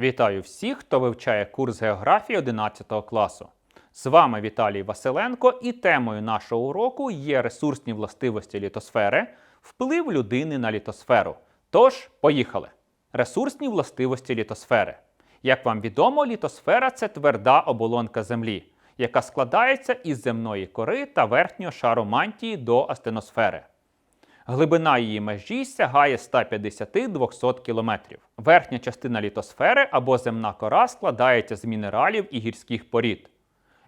Вітаю всіх, хто вивчає курс географії 11 класу. З вами Віталій Василенко, і темою нашого уроку є ресурсні властивості літосфери, вплив людини на літосферу. Тож, поїхали! Ресурсні властивості літосфери. Як вам відомо, літосфера це тверда оболонка Землі, яка складається із земної кори та верхнього шару мантії до астеносфери. Глибина її межі сягає 150-200 км. Верхня частина літосфери або земна кора складається з мінералів і гірських порід.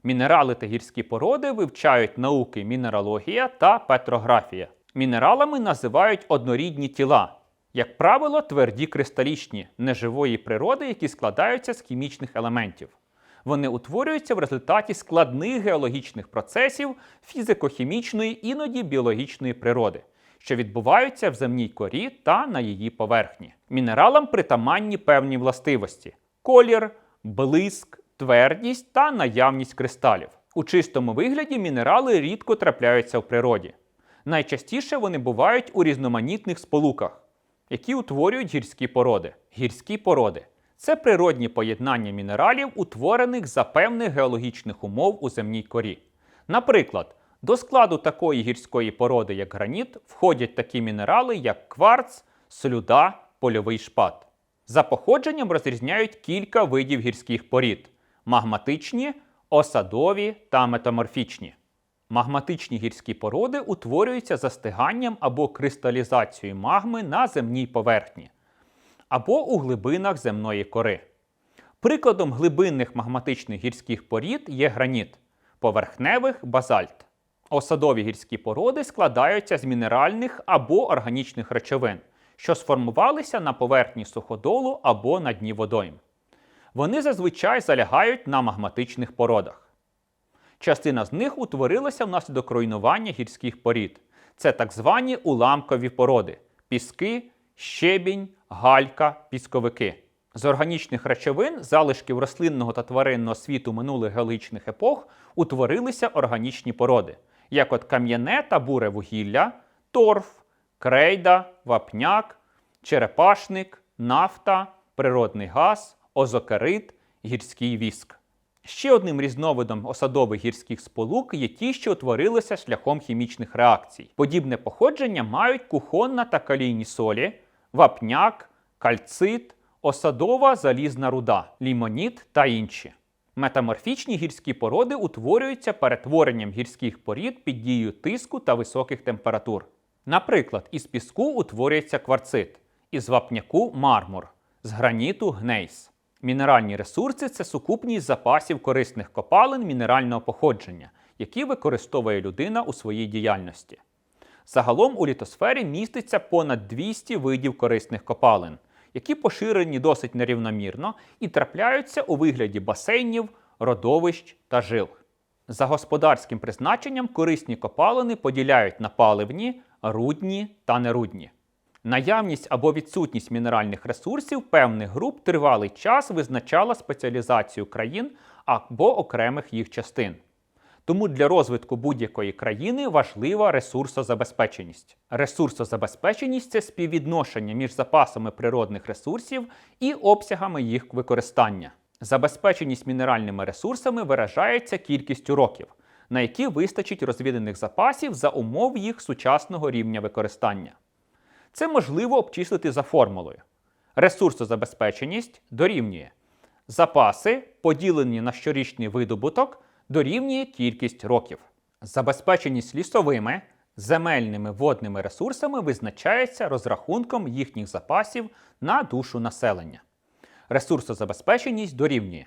Мінерали та гірські породи вивчають науки мінералогія та петрографія. Мінералами називають однорідні тіла, як правило, тверді кристалічні, неживої природи, які складаються з хімічних елементів. Вони утворюються в результаті складних геологічних процесів фізико-хімічної, іноді біологічної природи, що відбуваються в земній корі та на її поверхні. Мінералам притаманні певні властивості: колір, блиск, твердість та наявність кристалів. У чистому вигляді мінерали рідко трапляються в природі. Найчастіше вони бувають у різноманітних сполуках, які утворюють гірські породи. Гірські породи це природні поєднання мінералів, утворених за певних геологічних умов у земній корі. Наприклад, до складу такої гірської породи, як граніт, входять такі мінерали, як кварц, слюда, польовий шпат. За походженням розрізняють кілька видів гірських порід: магматичні, осадові та метаморфічні. Магматичні гірські породи утворюються застиганням або кристалізацією магми на земній поверхні або у глибинах земної кори. Прикладом глибинних магматичних гірських порід є граніт, поверхневих базальт. Осадові гірські породи складаються з мінеральних або органічних речовин, що сформувалися на поверхні суходолу або на дні водойм. Вони зазвичай залягають на магматичних породах. Частина з них утворилася внаслідок руйнування гірських порід. Це так звані уламкові породи піски, щебінь, галька, пісковики. З органічних речовин, залишків рослинного та тваринного світу минулих геологічних епох утворилися органічні породи, як от кам'яне та буре вугілля, торф, крейда, вапняк, черепашник, нафта, природний газ, озокерит, гірський віск. Ще одним різновидом осадових гірських сполук є ті, що утворилися шляхом хімічних реакцій. Подібне походження мають кухонна та калійні солі, вапняк, кальцит, осадова залізна руда, лімоніт та інші. Метаморфічні гірські породи утворюються перетворенням гірських порід під дією тиску та високих температур. Наприклад, із піску утворюється кварцит, із вапняку мармур, з граніту гнейс. Мінеральні ресурси це сукупність запасів корисних копалин мінерального походження, які використовує людина у своїй діяльності. Загалом у літосфері міститься понад 200 видів корисних копалин, які поширені досить нерівномірно і трапляються у вигляді басейнів, родовищ та жил. За господарським призначенням корисні копалини поділяють на паливні, рудні та нерудні. Наявність або відсутність мінеральних ресурсів певних груп тривалий час визначала спеціалізацію країн або окремих їх частин. Тому для розвитку будь-якої країни важлива ресурсозабезпеченість. Ресурсозабезпеченість це співвідношення між запасами природних ресурсів і обсягами їх використання. Забезпеченість мінеральними ресурсами виражається кількістю років, на які вистачить розвіданих запасів за умов їх сучасного рівня використання. Це можливо обчислити за формулою. Ресурсозабезпеченість дорівнює запаси, поділені на щорічний видобуток, дорівнює кількість років. Забезпеченість лісовими, земельними водними ресурсами визначається розрахунком їхніх запасів на душу населення. Ресурсозабезпеченість дорівнює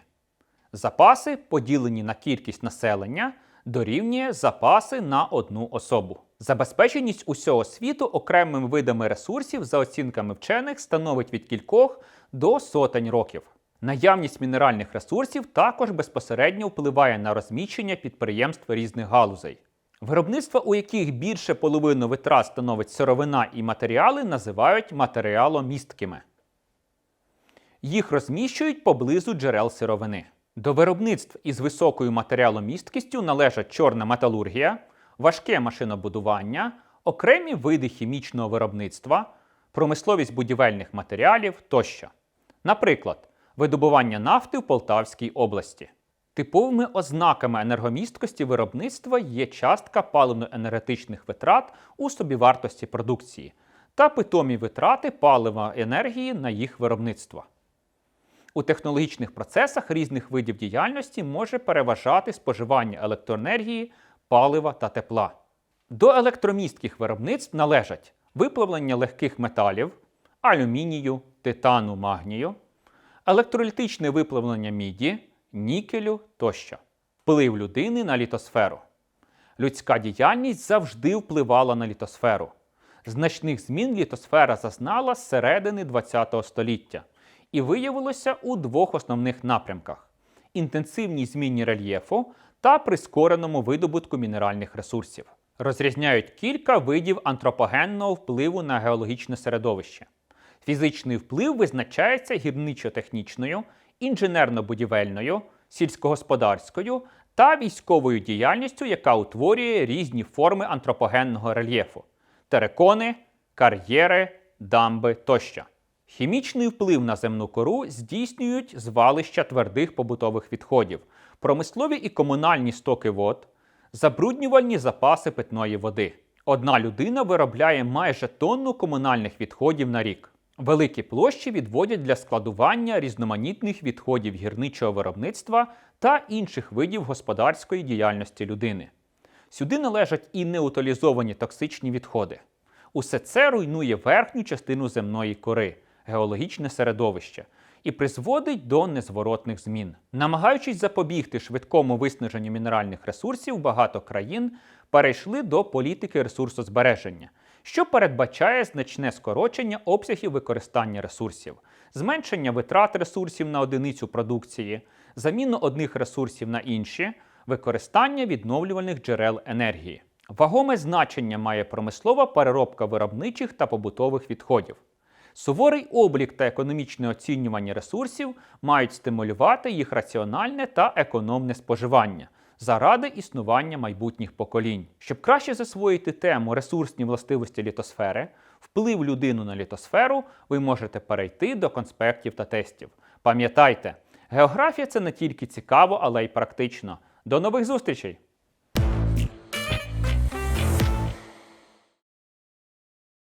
запаси, поділені на кількість населення, дорівнює запаси на одну особу. Забезпеченість усього світу окремими видами ресурсів за оцінками вчених становить від кількох до сотень років. Наявність мінеральних ресурсів також безпосередньо впливає на розміщення підприємств різних галузей. Виробництва, у яких більше половину витрат становить сировина і матеріали, називають матеріаломісткими. Їх розміщують поблизу джерел сировини. До виробництв із високою матеріаломісткістю належать чорна металургія, важке машинобудування, окремі види хімічного виробництва, промисловість будівельних матеріалів тощо. Наприклад, Видобування нафти в Полтавській області. Типовими ознаками енергомісткості виробництва є частка паливно-енергетичних витрат у собівартості продукції та питомі витрати палива енергії на їх виробництво. У технологічних процесах різних видів діяльності може переважати споживання електроенергії, палива та тепла. До електромістких виробництв належать виплавлення легких металів, алюмінію, титану, магнію, електролітичне виплавлення міді, нікелю тощо, вплив людини на літосферу. Людська діяльність завжди впливала на літосферу. Значних змін літосфера зазнала з середини ХХ століття і виявилося у двох основних напрямках: інтенсивній зміні рельєфу та прискореному видобутку мінеральних ресурсів. Розрізняють кілька видів антропогенного впливу на геологічне середовище. Фізичний вплив визначається гірничо-технічною, інженерно-будівельною, сільськогосподарською та військовою діяльністю, яка утворює різні форми антропогенного рельєфу терикони, кар'єри, дамби тощо. Хімічний вплив на земну кору здійснюють звалища твердих побутових відходів, промислові і комунальні стоки вод, забруднювальні запаси питної води. Одна людина виробляє майже тонну комунальних відходів на рік. Великі площі відводять для складування різноманітних відходів гірничого виробництва та інших видів господарської діяльності людини. Сюди належать і неутилізовані токсичні відходи. Усе це руйнує верхню частину земної кори, геологічне середовище, і призводить до незворотних змін. Намагаючись запобігти швидкому виснаженню мінеральних ресурсів, багато країн перейшли до політики ресурсозбереження, що передбачає значне скорочення обсягів використання ресурсів, зменшення витрат ресурсів на одиницю продукції, заміну одних ресурсів на інші, використання відновлювальних джерел енергії. Вагоме значення має промислова переробка виробничих та побутових відходів. Суворий облік та економічне оцінювання ресурсів мають стимулювати їх раціональне та економне споживання заради існування майбутніх поколінь. Щоб краще засвоїти тему ресурсні властивості літосфери, вплив людину на літосферу, ви можете перейти до конспектів та тестів. Пам'ятайте, географія це не тільки цікаво, але й практично. До нових зустрічей!